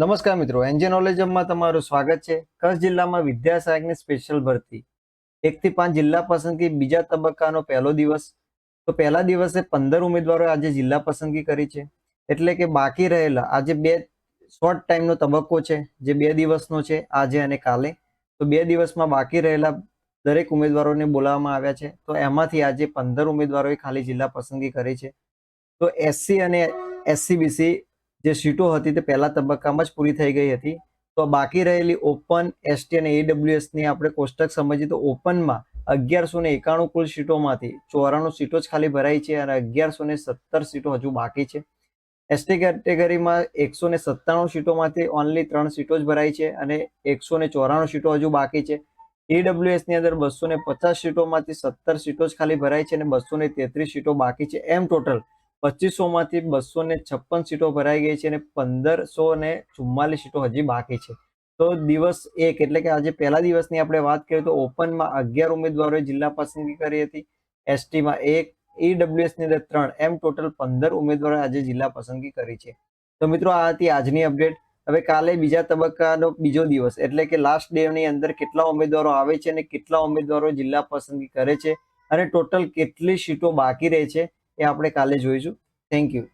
નમસ્કાર મિત્રો એનજે નોલેજમાં તમારું સ્વાગત છે. કચ્છ જિલ્લામાં વિદ્યા સહાયકની સ્પેશિયલ ભરતી. એકથી પાંચ જિલ્લા પસંદગી, બીજા તબક્કાનો પહેલો દિવસ. તો પહેલા દિવસે પંદર ઉમેદવારોએ આજે જિલ્લા પસંદગી કરી છે. એટલે કે બાકી રહેલા આજે બે શોર્ટ ટાઈમનો તબક્કો છે, જે બે દિવસનો છે, આજે અને કાલે. તો બે દિવસમાં બાકી રહેલા દરેક ઉમેદવારોને બોલાવવામાં આવ્યા છે. તો એમાંથી આજે પંદર ઉમેદવારોએ ખાલી જિલ્લા પસંદગી કરી છે. તો એસસી અને એસસીબીસી જે સીટો હતી તે પહેલા તબક્કામાં જ પૂરી થઈ ગઈ હતી. તો બાકી રહેલી ઓપન એસટી અને એડબ્લ્યુએસની આપણે કોષ્ટક સમજીએ તો ઓપનમાં અગિયારસો ને એકાણું કુલ સીટોમાંથી ચોરાણું સીટો જ ખાલી ભરાઈ છે અને અગિયારસો ને સત્તર સીટો હજુ બાકી છે. એસટી કેટેગરીમાં એકસો ને સત્તાણું સીટોમાંથી ઓનલી ત્રણ સીટો જ ભરાઈ છે અને એકસો ને ચોરાણું સીટો હજુ બાકી છે. AWS અંદર બસો ને પચાસ સીટોમાંથી સત્તર સીટો જ ખાલી ભરાઈ છે અને બસો ને તેત્રીસ સીટો બાકી છે. એમ ટોટલ પચીસો માંથી બસો ને છપ્પન સીટો ભરાઈ ગઈ છે અને પંદરસો ને ચુમ્માલીસ સીટો હજી બાકી છે. તો દિવસ એક, એટલે કે આજે પહેલા દિવસની આપણે વાત કરીએ તો ઓપનમાં અગિયાર ઉમેદવારોએ જિલ્લા પસંદગી કરી હતી. એસટીમાં એક, ઈડબ્લ્યુએસની અંદર ત્રણ, એમ ટોટલ પંદર ઉમેદવારોએ આજે જિલ્લા પસંદગી કરી છે. તો મિત્રો, આ હતી આજની અપડેટ. હવે કાલે બીજા તબક્કાનો બીજો દિવસ, એટલે કે લાસ્ટ ડેની અંદર કેટલા ઉમેદવારો આવે છે અને કેટલા ઉમેદવારો જિલ્લા પસંદગી કરે છે અને ટોટલ કેટલી સીટો બાકી રહે છે. એ આપણે કાલે જોઈશું. Thank you